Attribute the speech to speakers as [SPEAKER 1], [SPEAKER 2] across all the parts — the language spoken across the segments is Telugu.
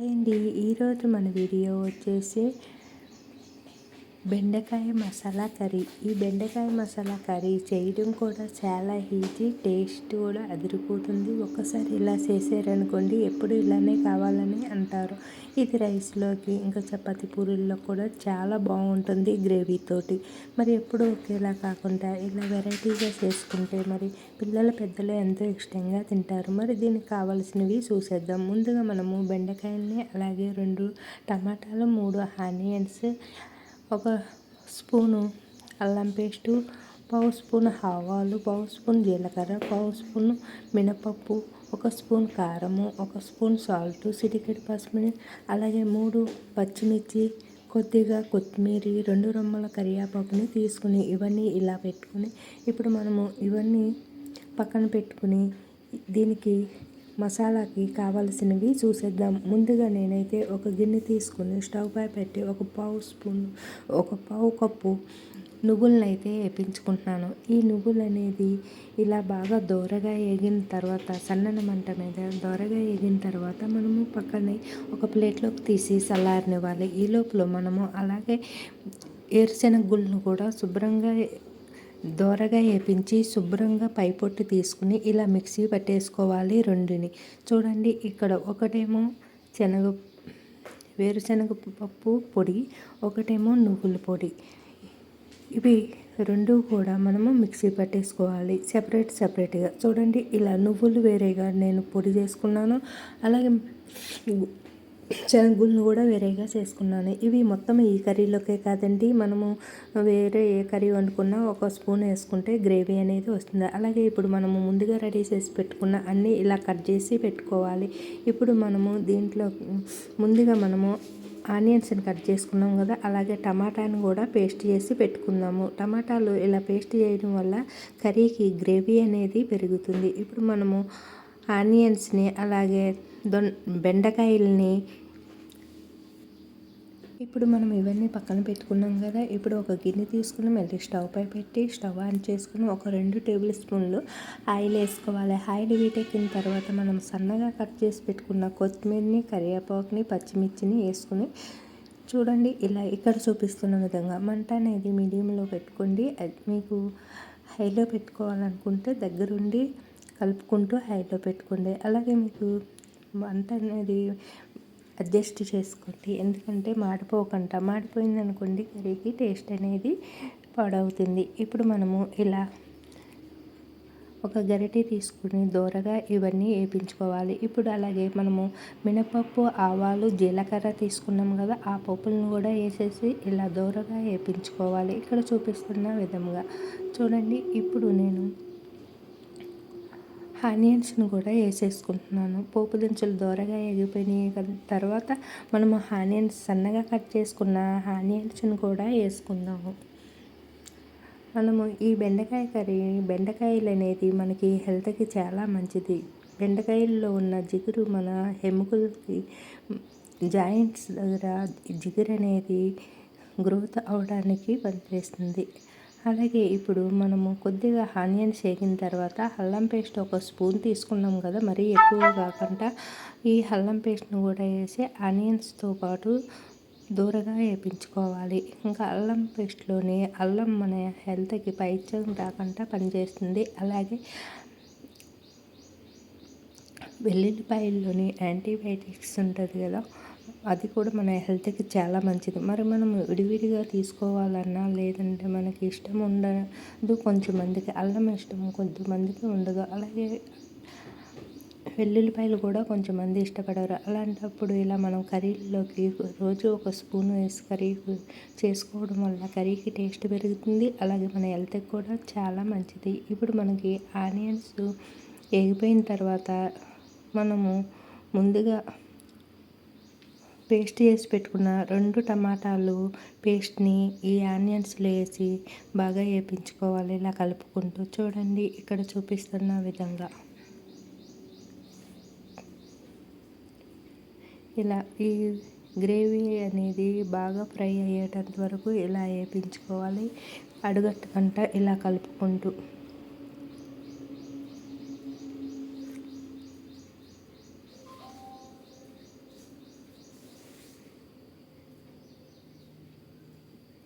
[SPEAKER 1] హాయ్ అండి. ఈరోజు మన వీడియో వచ్చేసి బెండకాయ మసాలా కర్రీ. ఈ బెండకాయ మసాలా కర్రీ చేయడం కూడా చాలా ఈజీ టేస్ట్ కూడా అదిరిపోతుంది. ఒక్కసారి ఇలా చేసారనుకోండి ఎప్పుడు ఇలానే కావాలని అంటారు. ఇది రైస్లోకి ఇంకా చపాతి పూరీల్లో కూడా చాలా బాగుంటుంది గ్రేవీతోటి మరి ఎప్పుడు ఒకేలా కాకుండా ఇలా వెరైటీగా చేసుకుంటే మరి పిల్లల పెద్దలు ఎంతో ఇష్టంగా తింటారు. మరి దీనికి కావాల్సినవి చూసేద్దాం. ముందుగా మనము బెండకాయల్ని అలాగే రెండు టమాటాలు మూడు ఆనియన్స్ ఒక స్పూను అల్లం పేస్టు పావు స్పూన్ ఆవాలు పావు స్పూన్ జీలకర్ర పావు స్పూన్ మినపప్పు ఒక స్పూన్ కారము ఒక స్పూన్ సాల్ట్ సిటికెట్ పసుపుని అలాగే మూడు పచ్చిమిర్చి కొద్దిగా కొత్తిమీర రెండు రొమ్మల కరివేపాకుని తీసుకుని ఇవన్నీ ఇలా పెట్టుకుని ఇప్పుడు మనము ఇవన్నీ పక్కన పెట్టుకుని దీనికి మసాలాకి కావలసినవి చూసేద్దాం. ముందుగా నేనైతే ఒక గిన్నె తీసుకుని స్టవ్ పై పెట్టి ఒక పావు స్పూన్ ఒక పావు కప్పు నువ్వులను అయితే వేపించుకుంటున్నాను. ఈ నువ్వులు అనేది ఇలా బాగా దోరగా వేగిన తర్వాత సన్నన మంట మీద దోరగా వేగిన తర్వాత మనము పక్కనే ఒక ప్లేట్లోకి తీసి చల్లారనివ్వాలి. ఈ లోపల మనము అలాగే ఏరుశెనగ గుళ్ళను కూడా శుభ్రంగా దోరగా వేపించి శుభ్రంగా పైపొట్టు తీసుకుని ఇలా మిక్సీ పట్టేసుకోవాలి రెండుని. చూడండి ఇక్కడ ఒకటేమో శనగ వేరుశనగ పప్పు పొడి ఒకటేమో నువ్వుల పొడి. ఇవి రెండు కూడా మనము మిక్సీ పట్టేసుకోవాలి సెపరేట్ సెపరేట్గా. చూడండి ఇలా నువ్వులు వేరేగా నేను పొడి చేసుకున్నాను. అలాగే శనగగుళ్ళను కూడా వేరేగా చేసుకున్నాను. ఇవి మొత్తం ఈ కర్రీలోకే కాదండి. మనము వేరే ఏ కర్రీ వండుకున్నా ఒక స్పూన్ వేసుకుంటే గ్రేవీ అనేది వస్తుంది. అలాగే ఇప్పుడు మనము ముందుగా రెడీ చేసి పెట్టుకున్న అన్నీ ఇలా కట్ చేసి పెట్టుకోవాలి. ఇప్పుడు మనము దీంట్లో ముందుగా మనము ఆనియన్స్ని కట్ చేసుకున్నాం కదా అలాగే టమాటాను కూడా పేస్ట్ చేసి పెట్టుకుందాము. టమాటాలు ఇలా పేస్ట్ చేయడం వల్ల కర్రీకి గ్రేవీ అనేది పెరుగుతుంది. ఇప్పుడు మనము ఆనియన్స్ని అలాగే దొన్ బెండకాయల్ని ఇప్పుడు మనం ఇవన్నీ పక్కన పెట్టుకున్నాం కదా ఇప్పుడు ఒక గిన్నె తీసుకుని మళ్ళీ స్టవ్ పై పెట్టి స్టవ్ ఆన్ చేసుకుని ఒక రెండు టేబుల్ స్పూన్లు ఆయిల్ వేసుకోవాలి. ఆయిల్ వీటెక్కిన తర్వాత మనం సన్నగా కట్ చేసి పెట్టుకున్న కొత్తిమీరని కరివేపాకుని పచ్చిమిర్చిని వేసుకుని చూడండి ఇలా ఇక్కడ చూపిస్తున్న విధంగా మంట అనేది మీడియంలో పెట్టుకోండి. మీకు హైలో పెట్టుకోవాలనుకుంటే దగ్గరుండి కలుపుకుంటూ హైలో పెట్టుకోండి. అలాగే మీకు మంట అనేది అడ్జస్ట్ చేసుకోండి. ఎందుకంటే మాడిపోకుండా మాడిపోయింది అనుకోండి కర్రీకి టేస్ట్ అనేది పాడవుతుంది. ఇప్పుడు మనము ఇలా ఒక గరిటె తీసుకుని దూరగా ఇవన్నీ వేయించుకోవాలి ఇప్పుడు అలాగే మనము మినపప్పు ఆవాలు జీలకర్ర తీసుకున్నాం కదా ఆ పప్పులను కూడా వేసేసి ఇలా దూరగా వేయించుకోవాలి ఇక్కడ చూపిస్తున్న విధంగా. చూడండి ఇప్పుడు నేను ఆనియన్స్ని కూడా వేసేసుకుంటున్నాను. పోపు దినుసులు దోరగా ఎగిపోయినాయి తర్వాత మనము ఆనియన్స్ సన్నగా కట్ చేసుకున్న ఆనియన్స్ని కూడా వేసుకుందాము. మనము ఈ బెండకాయ కర్రీ బెండకాయలు అనేది మనకి హెల్త్కి చాలా మంచిది. బెండకాయల్లో ఉన్న జిగురు మన ఎముకలకి జాయింట్స్ దగ్గర జిగురు అనేది గ్రోత్ అవడానికి పనిచేస్తుంది. అలాగే ఇప్పుడు మనము కొద్దిగా ఆనియన్స్ వేగిన తర్వాత అల్లం పేస్ట్ ఒక స్పూన్ తీసుకున్నాం కదా మరీ ఎక్కువ కాకుండా ఈ అల్లం పేస్ట్ను కూడా వేసి ఆనియన్స్తో పాటు దూరగా వేయించుకోవాలి ఇంకా అల్లం పేస్ట్లోని అల్లం మన హెల్త్కి పైత్యం రాకుండా పనిచేస్తుంది. అలాగే వెల్లుల్లిపాయల్లోని యాంటీబయాటిక్స్ ఉంటుంది కదా అది కూడా మన హెల్త్కి చాలా మంచిది. మరి మనం విడివిడిగా తీసుకోవాలన్నా లేదంటే మనకి ఇష్టం ఉండదు కొంచెమందికి అల్లం ఇష్టం కొంతమందికి ఉండదు. అలాగే వెల్లుల్లిపాయలు కూడా కొంచెమంది ఇష్టపడరు. అలాంటప్పుడు ఇలా మనం కర్రీలోకి రోజు ఒక స్పూన్ వేసి కర్రీ చేసుకోవడం వల్ల కర్రీకి టేస్ట్ పెరుగుతుంది. అలాగే మన హెల్త్కి కూడా చాలా మంచిది. ఇప్పుడు మనకి ఆనియన్స్ ఎగిపోయిన తర్వాత మనము ముందుగా పేస్ట్ చేసి పెట్టుకున్న రెండు టమాటాలు పేస్ట్ని ఈ ఆనియన్స్లో వేసి బాగా వేపించుకోవాలి. ఇలా కలుపుకుంటూ చూడండి ఇక్కడ చూపిస్తున్న విధంగా. ఇలా ఈ గ్రేవీ అనేది బాగా ఫ్రై అయ్యేటంత వరకు ఇలా వేపించుకోవాలి. అడుగట్టకుండా ఇలా కలుపుకుంటూ.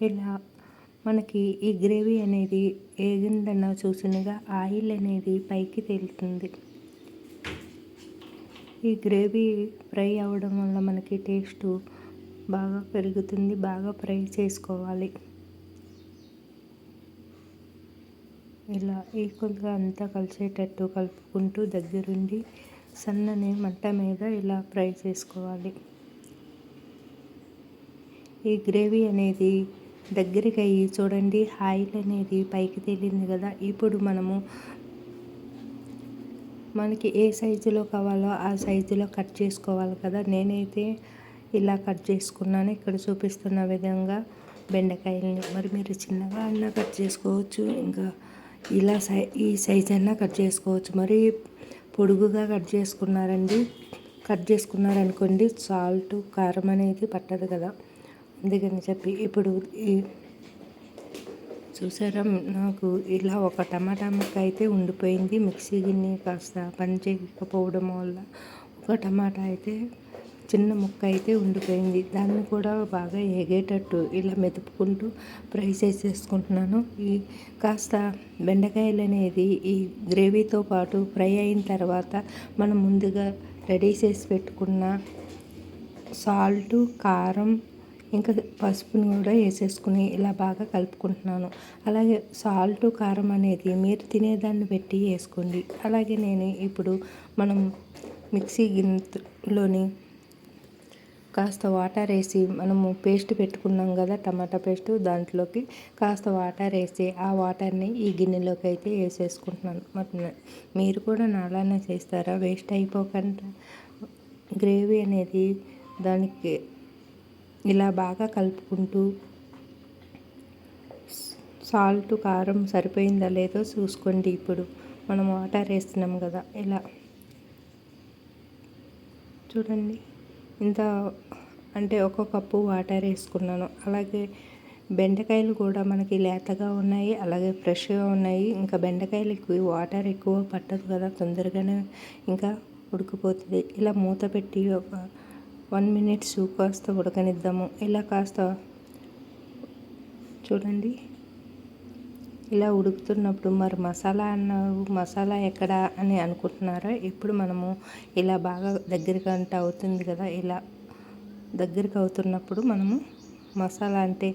[SPEAKER 1] ఇలా మనకి ఈ గ్రేవీ అనేది ఏగిందన్న చూసినగా ఆయిల్ అనేది పైకి తేలుతుంది. ఈ గ్రేవీ ఫ్రై అవ్వడం వల్ల మనకి టేస్ట్ బాగా పెరుగుతుంది బాగా ఫ్రై చేసుకోవాలి. ఇలా ఈక్వల్గా అంతా కలిసేటట్టు కలుపుకుంటూ దగ్గరుండి సన్నని మంట మీద ఇలా ఫ్రై చేసుకోవాలి. ఈ గ్రేవీ అనేది దగ్గరికి అయ్యి చూడండి ఆయిల్ అనేది పైకి తేలింది కదా. ఇప్పుడు మనము మనకి ఏ సైజులో కావాలో ఆ సైజులో కట్ చేసుకోవాలి కదా. నేనైతే ఇలా కట్ చేసుకున్నాను. ఇక్కడ చూపిస్తున్న విధంగా బెండకాయల్ని. మరి మీరు చిన్నగా అన్నా కట్ చేసుకోవచ్చు ఇంకా ఇలా సై ఈ సైజ్ అయినా కట్ చేసుకోవచ్చు. మరి పొడుగుగా కట్ చేసుకున్నారండి. కట్ చేసుకున్నారనుకోండి సాల్ట్ కారం అనేది పట్టదు కదా. అందుకని చెప్పి ఇప్పుడు ఈ చూసారా నాకు ఇలా ఒక టమాటా ముక్క అయితే ఉండిపోయింది. మిక్సీ గిన్నె కాస్త పని చేయకపోవడం వల్ల ఒక టమాటా అయితే చిన్న ముక్క అయితే ఉండిపోయింది. దాన్ని కూడా బాగా ఎగేటట్టు ఇలా మెదుపుకుంటూ ఫ్రై చేసేసుకుంటున్నాను ఈ కాస్త బెండకాయలు అనేది ఈ గ్రేవీతో పాటు ఫ్రై అయిన తర్వాత మనం ముందుగా రెడీ చేసి పెట్టుకున్న సాల్ట్ కారం ఇంకా పసుపుని కూడా వేసేసుకుని ఇలా బాగా కలుపుకుంటున్నాను. అలాగే సాల్ట్ కారం అనేది మీరు తినేదాన్ని పెట్టి వేసుకోండి. అలాగే నేను ఇప్పుడు మనం మిక్సీ గిన్నెలోని కాస్త వాటర్ వేసి మనము పేస్ట్ పెట్టుకున్నాం కదా టమాటా పేస్ట్ దాంట్లోకి కాస్త వాటర్ వేసి ఆ వాటర్ని ఈ గిన్నెలోకి అయితే వేసేసుకుంటున్నాను. మరి మీరు కూడా నాలానే చేస్తారా? వేస్ట్ అయిపోకుండా గ్రేవీ అనేది దానికి ఇలా బాగా కలుపుకుంటూ సాల్ట్ కారం సరిపోయిందా లేదో చూసుకోండి ఇప్పుడు. మనం వాటర్ వేస్తున్నాం కదా ఇలా. చూడండి. ఇంత అంటే ఒక కప్పు వాటర్ వేసుకున్నాను. అలాగే బెండకాయలు కూడా మనకి లేతగా ఉన్నాయి అలాగే ఫ్రెష్గా ఉన్నాయి. ఇంకా బెండకాయలకి వాటర్ ఎక్కువ పట్టదు కదా తొందరగానే ఇంకా ఉడికిపోతుంది. ఇలా మూత పెట్టి ఒక వన్ మినిట్స్ కాస్త ఉడకనిద్దాము. ఇలా కాస్త? చూడండి. ఇలా ఉడుకుతున్నప్పుడు మరి మసాలా అన్నారు మసాలా ఎక్కడ అని అనుకుంటున్నారా? ఇప్పుడు మనము ఇలా బాగా దగ్గరికి అంటే అవుతుంది కదా ఇలా దగ్గరికి అవుతున్నప్పుడు మనము మసాలా అంటే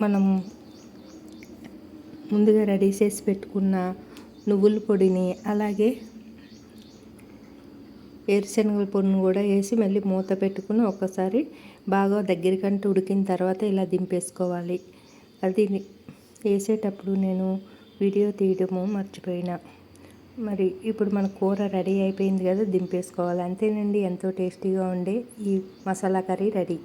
[SPEAKER 1] మనము ముందుగా రెడీ చేసి పెట్టుకున్న నువ్వుల పొడిని అలాగే వేరుశనగల పొడిని కూడా వేసి మళ్ళీ మూత పెట్టుకుని ఒక్కసారి బాగా దగ్గరికంటే ఉడికిన తర్వాత ఇలా దింపేసుకోవాలి. అది వేసేటప్పుడు నేను వీడియో తీయడము మర్చిపోయినా. మరి ఇప్పుడు మన కూర రెడీ అయిపోయింది కదా దింపేసుకోవాలి. అంతేనండి ఎంతో టేస్టీగా ఉండే ఈ మసాలా కర్రీ రెడీ.